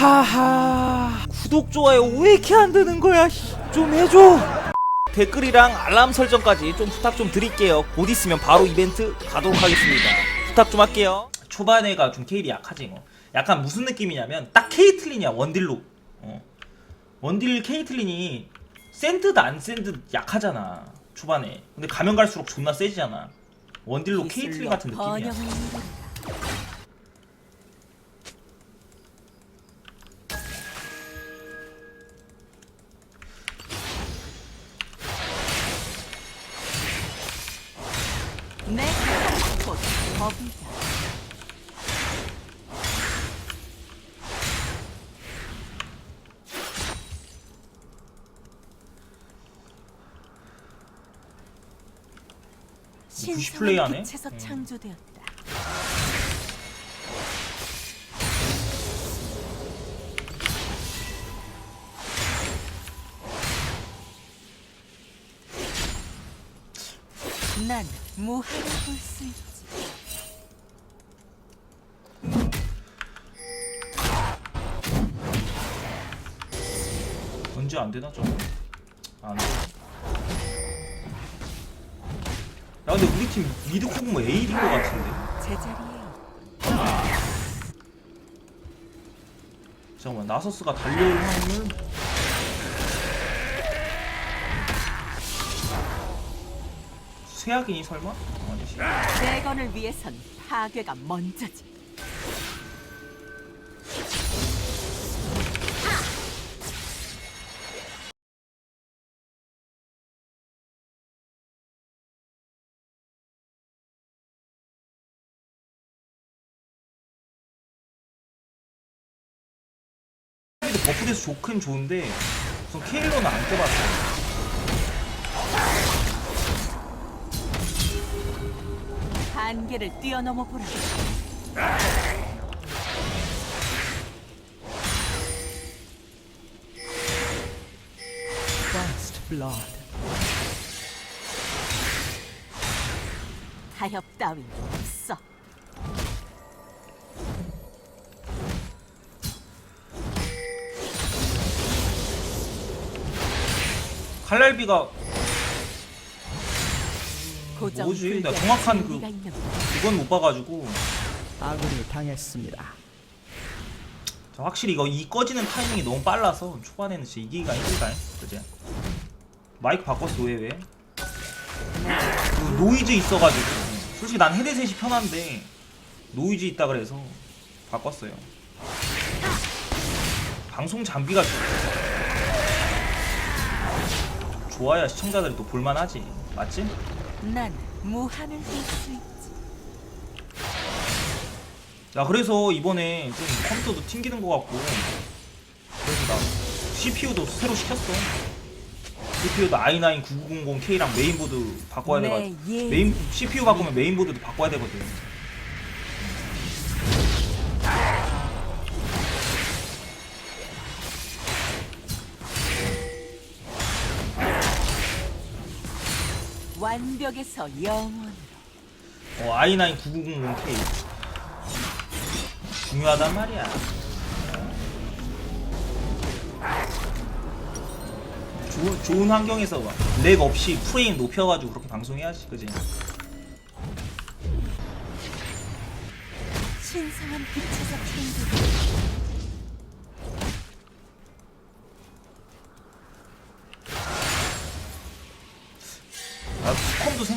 하하. 구독 좋아요 왜 이렇게 안 되는 거야 씨. 좀 해줘. 댓글이랑 알람 설정까지 좀 부탁 좀 드릴게요. 곧 있으면 바로 이벤트 가도록 하겠습니다. 부탁 좀 할게요. 초반에가 좀 케일이 약하지 뭐. 약간 무슨 느낌이냐면 딱 케이틀린이야 원딜로. 어. 원딜 케이틀린이 샌드드 안 샌드 약하잖아 초반에. 근데 가면 갈수록 존나 세지잖아. 원딜로 케이틀린 같은 느낌이야 부시 플레이하네? 빛에서 음. 창조되었다. 무한을 볼수 있지. 언제 안 되나 저거? 안 돼. 야 근데 우리 팀 미드 코그모 A인 것 같은데. 제자리에 잠깐만 나서스가 달려올 확률. 쇠약이니 설마? 아니지. 대건을 위해선 파괴가 먼저지. 근데 버프 돼서 좋긴 좋은데 우선 케일로는 안 떠봤어. 한계를 뛰어넘어 보라. First blood. 타협 따윈 없어. 칼날비가 고정 뭐지? 나 정확한 그-. 그건 못 봐가지고 아군이 당했습니다. 자, 확실히 이거 이 꺼지는 타이밍이 너무 빨라서 초반에는 진짜 이기기가 힘들다. 그지? 마이크 바꿨어 왜 왜? 그 노이즈 있어가지고 솔직히 난 헤드셋이 편한데 노이즈 있다 그래서 바꿨어요. 방송 장비가 좋- 좋아야 시청자들이 또 볼만하지 맞지? 난 무한을 볼수 있지. 야 그래서 이번에 좀 컴퓨터도 튕기는 것 같고 그래서 나 CPU도 새로 시켰어 CPU도 i9 9900K랑 메인보드 바꿔야 네, 돼가지고 예. 메인 CPU 바꾸면 메인보드도 바꿔야 되거든 완벽에서 영원으로. 어, i9 9900K 중요하단 말이야 좋은, 좋은 환경에서 막 렉 없이 프레임 높여가지고 그렇게 방송해야지 그지? 신성한 빛에서 창조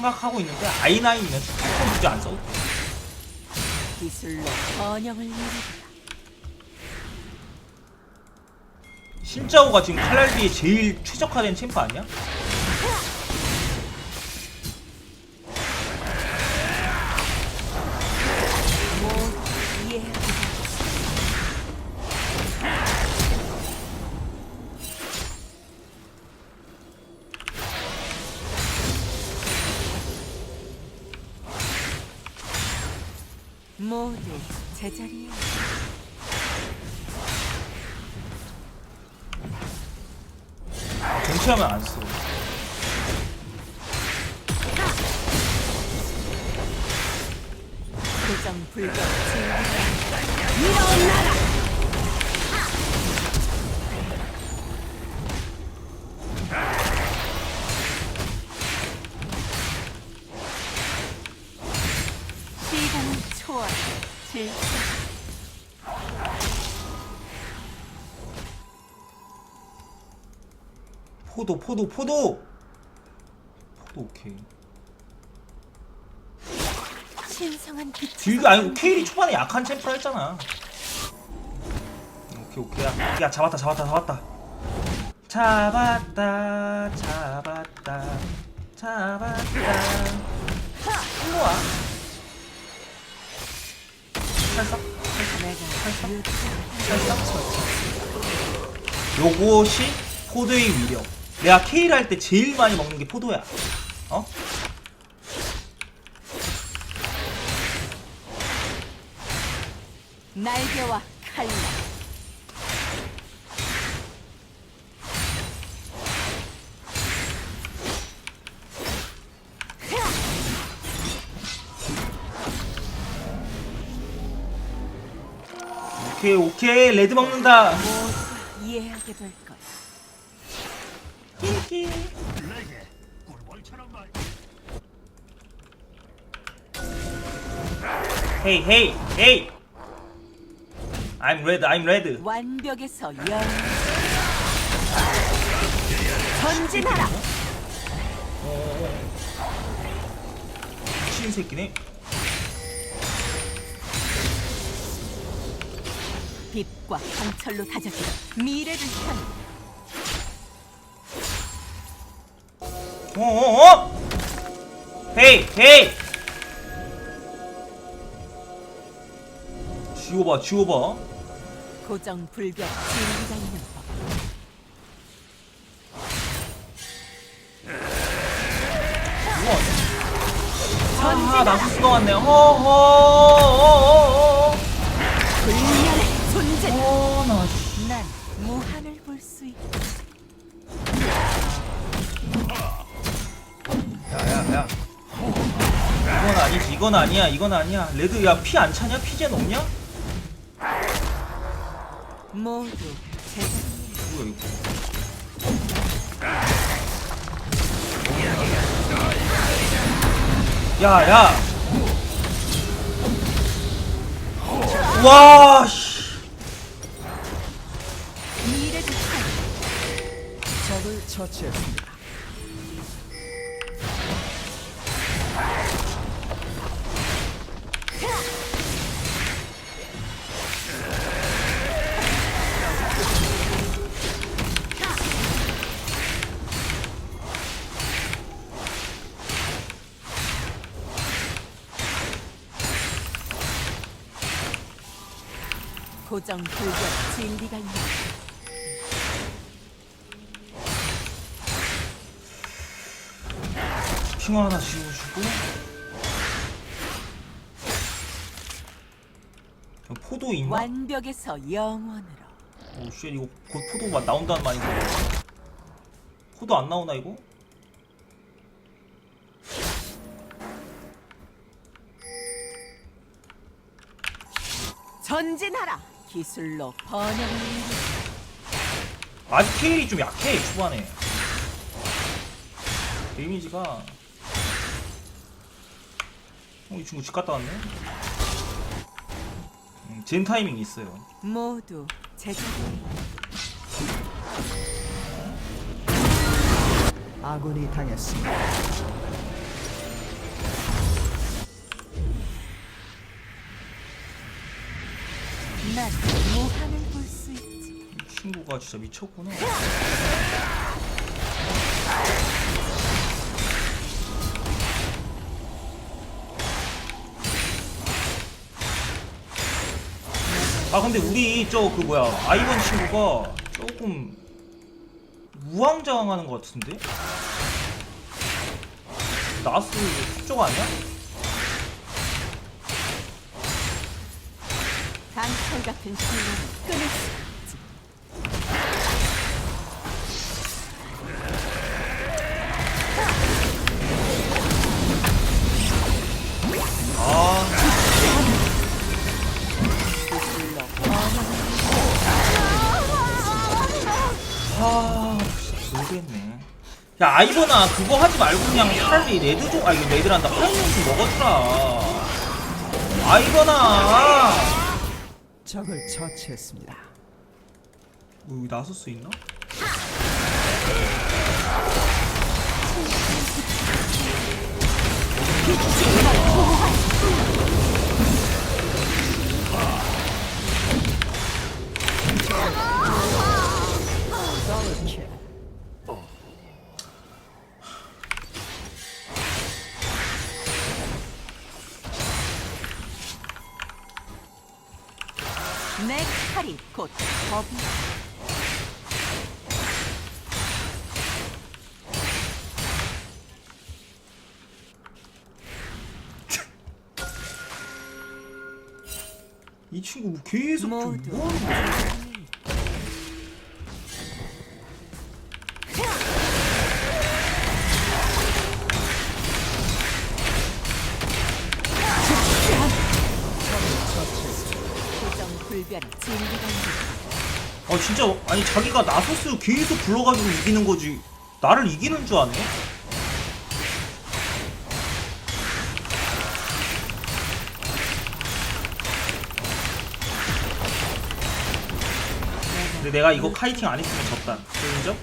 생각하고 있는데 i9이면 스컴 굳이 안 써도 돼. 기술로 번영을 이루리라. 신짜오가 지금 칼날비에 제일 최적화된 챔프 아니야? 제자리에 정치하면 안 써. 고정 진리가 일어 힐. 포도 포도 포도! 포도 오케이. 신성한 딜도 아니고 케일이 초반에 약한 챔프라 했잖아. 오케이 오케이. 야, 야 잡았다 잡았다 잡았다. 잡았다 잡았다 잡았다. 일로와. 요것이 포도의 위력 내가 케일 할 때 제일 많이 먹는 게 포도야 어? 날개와 칼날. 오케이 레드 먹는다 모두 이해하게 될 거야. 끼끼 헤이 헤이 헤이 I'm red I'm red 완벽에서 영. 전진하라. 미친 새끼네 빛과 강철로 다져진 미래를 향해. 어어어? 헤이 헤이! 지워봐 지워봐. 고정 불변 진리가 있는 법. 우와. 아 나수스가 왔네. 허허어어어어. 불 이건 아니지 이건 아니야 이건 아니야. 레드 야 피 안 차냐? 피젠 없냐? 모두 뭐야 이거? 야야! 와 씨. 적을 처치했습니다. 핑 하나 지워주고 야, 포도 있나? 완벽에서 영원으로 오쉣 이거 곧 포도 가 나온다는 말인데 포도 안 나오나 이거? 전진하라. 기술로 번영을 이루. 아직 케일이 좀 약해 초반에 데미지가 어 이 친구 집 갔다 왔네 음, 젠 타이밍 있어요 모두 제자리에 아군이 당했습니다. 난 무한을 볼 수 있지. 이 친구가 진짜 미쳤구나 아 근데 우리 저 그 뭐야 아이번 친구가 조금 우왕좌왕하는 것 같은데? 나스 쪽 아니야? 강철 같은 신념을 끊을 수 야 아이버나 그거 하지 말고 그냥 차라리 레드 좀.. 아 이거 레드란다 파이닝 좀 먹어주라 아이버나 적을 처치했습니다. 뭐 여기 나설 수 있나? 혹시 내 칼이 곧 법이 이 친구 계속 좀 모두 뭐하는 거야? 아 진짜 아니 자기가 나서스 계속 불러가지고 이기는 거지 나를 이기는 줄 아네? 근데 내가 이거 카이팅 안 했으면 졌다 인정?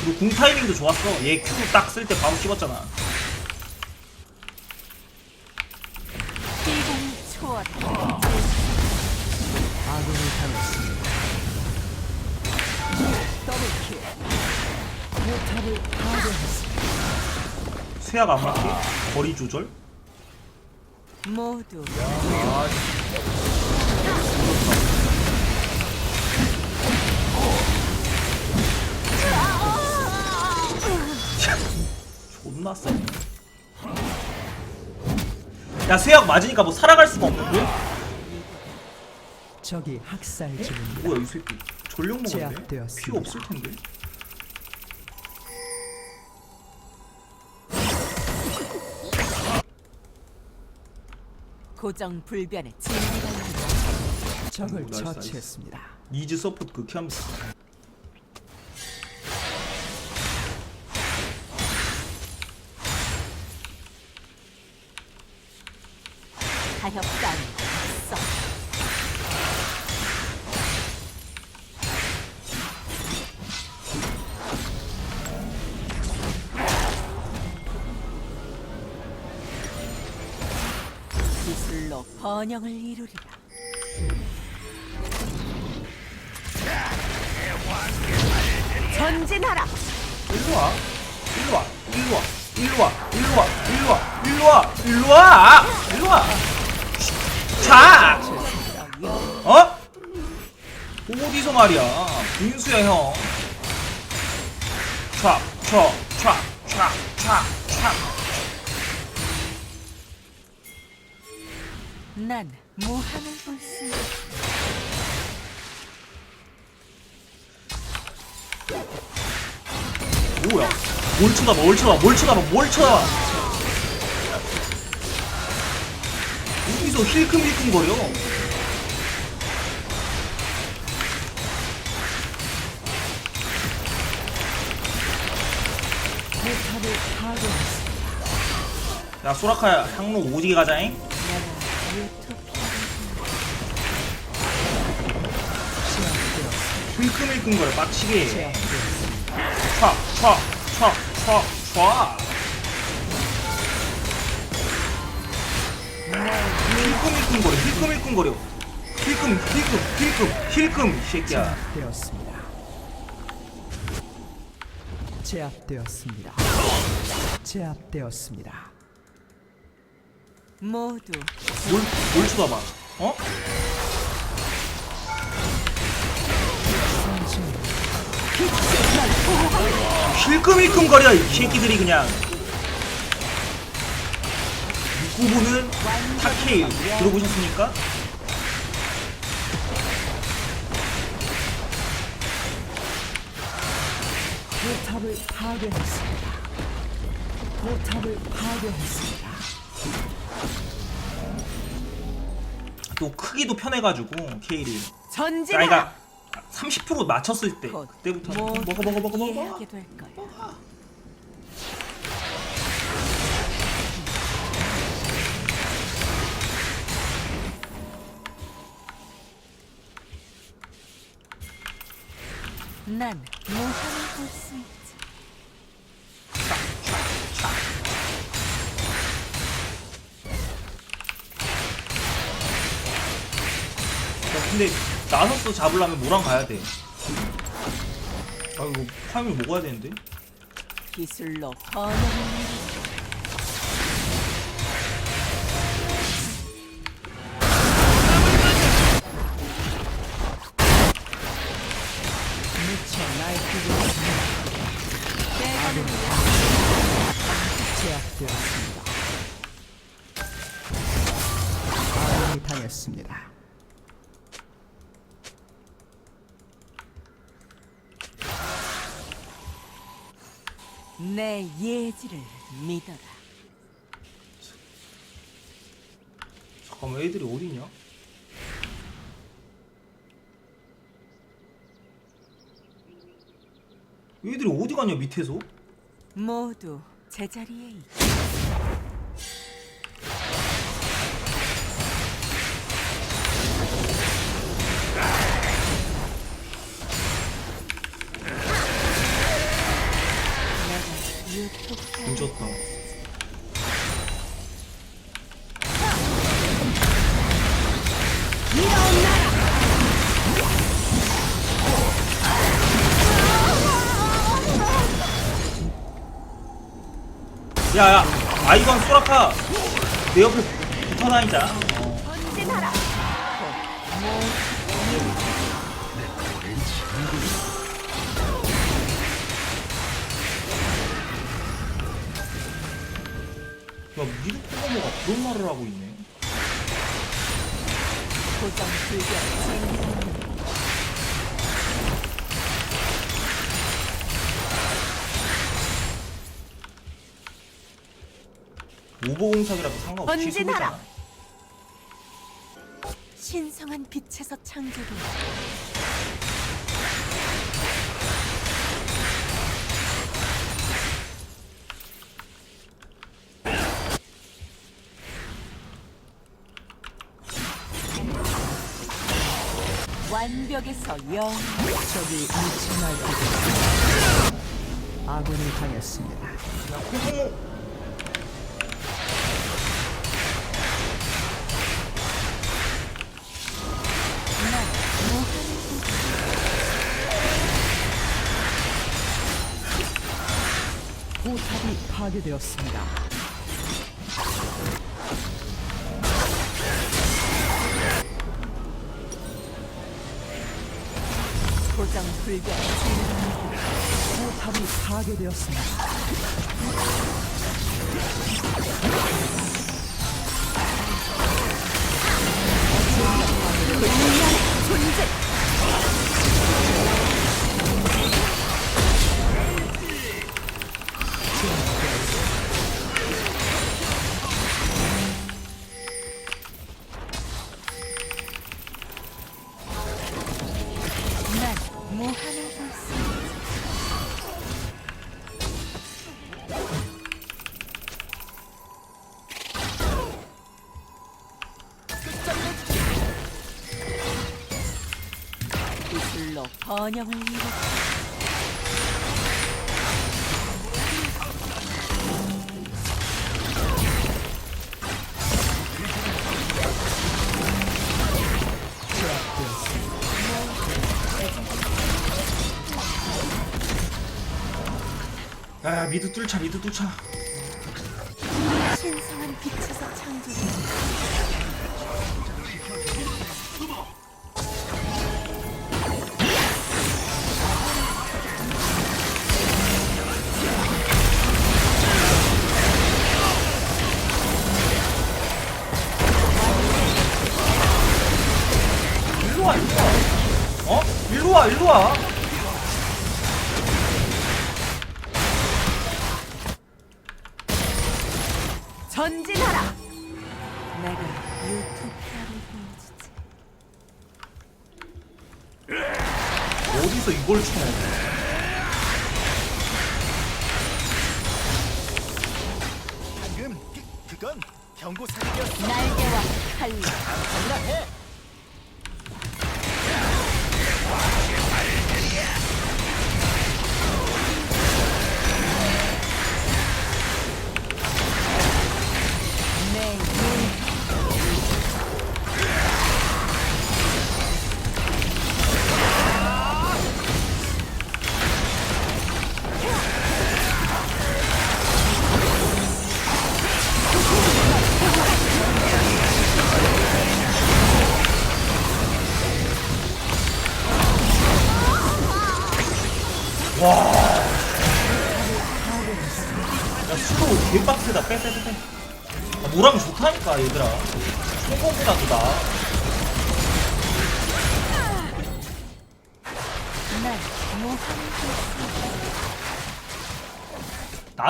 그리고 궁 타이밍도 좋았어 얘 Q 딱 쓸 때 바로 씹었잖아 수약 안 맞게 거리 조절 모두 존나 세. 야 수약 맞으니까 뭐 살아갈 수가 없는데? 적이 학살 중입니다. 뭐야 이 새끼 전력 먹었네? 제압되었습니다. 피 없을 텐데 고정 불변의 진리가 적을. 처치했습니다. 니즈 서포트 극혐 기술로 번영을 이루리라. 전진하라! 일로 와. 일로 와. 일로 와. 일로 와. 일로 와. 일로 와. 일로 와. 일로 와. 일로 와. 자! 어? 어디서 말이야? 민수야 형. 촥, 촥, 촥, 촥, 촥, 촥. 난 무한을 볼 수 뭐야? 뭘 쳐다봐, 뭘 쳐다봐, 뭘 쳐다봐, 뭘 쳐다봐. 힐끔힐끔 거려? 포탑을 파괴했습니다. 야, 소라카야, 향로 오지게 가자잉? 제압되었습니다. 힐끔힐끔거려, 빡치게. 촥, 촥, 촥, 촥, 촥. 힐끔 힐끔 거려, 힐끔 힐끔 거려. 힐끔, 힐끔, 힐끔, 힐끔, 이 새끼야. 제압되었습니다. 제압되었습니다. 제압되었습니다. 모두 뭘, 뭘 쳐다봐? 어? 힐끔힐끔 거려 이 새끼들이 그냥 구부는 타케일 들어보셨습니까? 포탑을 파괴했습니다. 포탑을 파괴했습니다. 또 크기도 편해가지고 케일이 전진하라 나이가 30% 맞췄을 때곧 그때부터 모두 먹어 먹어 먹어 먹어 난 무한을 볼수 있지. 야, 근데 나서스 잡으려면 뭐랑 가야 돼? 아 이거 파밍 먹어야 되는데? 기술로 번영 내 예지를 믿어라. 잠깐만 애들이 어디냐? 애들이 어디 가냐 밑에서? 모두 제자리에 있. 내 늦었다. 야야 아이건 소라카 내 옆에 붙어 다니자. 야 미드 코모가 그런 말을 하고 있네. 고정. 오보공삭이라도 상관없이. 신성한 빛에서 창조된 완벽에서 영 적이 미쳐 날뛰고. 아군이 당했습니다. 포탑이 파괴되었습니다. 진리. 포탑이 파괴되었습니다. 존재 번영을 이루지. 야 미드 뚫자 미드 뚫자. 신성한 빛에서 창조된 전진하라. 내가 유토피아를 보여주지. 어디서 이걸 쳐? 방금 그, 그건 경고 사격이었어. 날개와 칼. 아니라 해.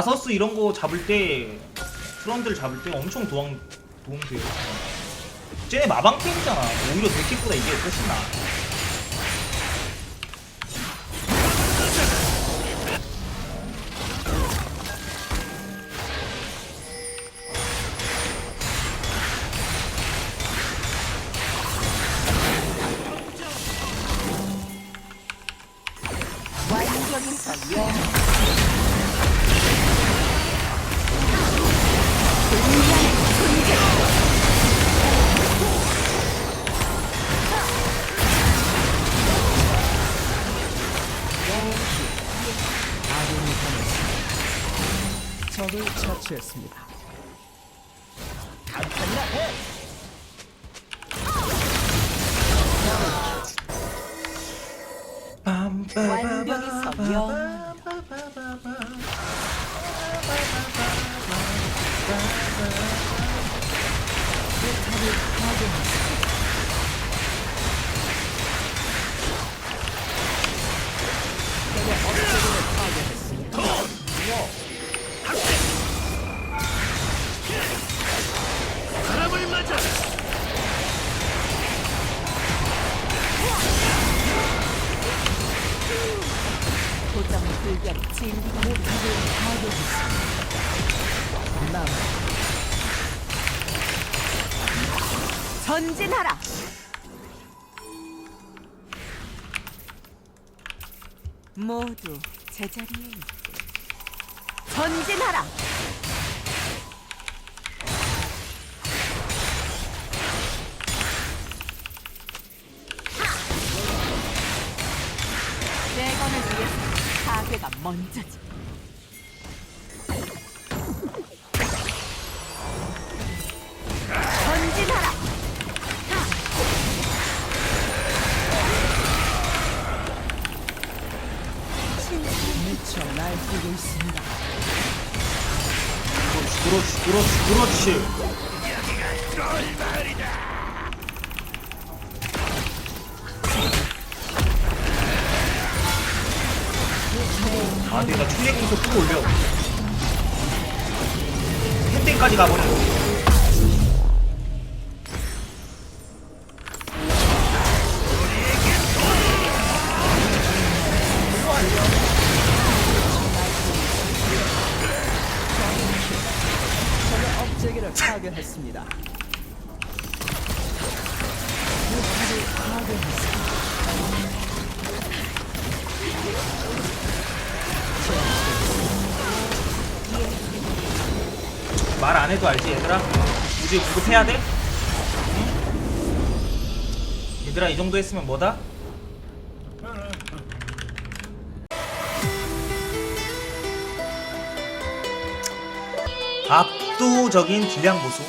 나서스 이런 거 잡을 때 트런들 잡을 때 엄청 도움 도움 돼요. 쟤네 마방 템이잖아. 오히려 데킥보다 이게 훨씬 나 사람을 제자리에 전진하라. 대건을 위해서 사계가 먼저지 그 안 해도 알지 얘들아 우주 구급해야 돼? 응? 얘들아 이 정도 했으면 뭐다? 압도적인 딜량 보수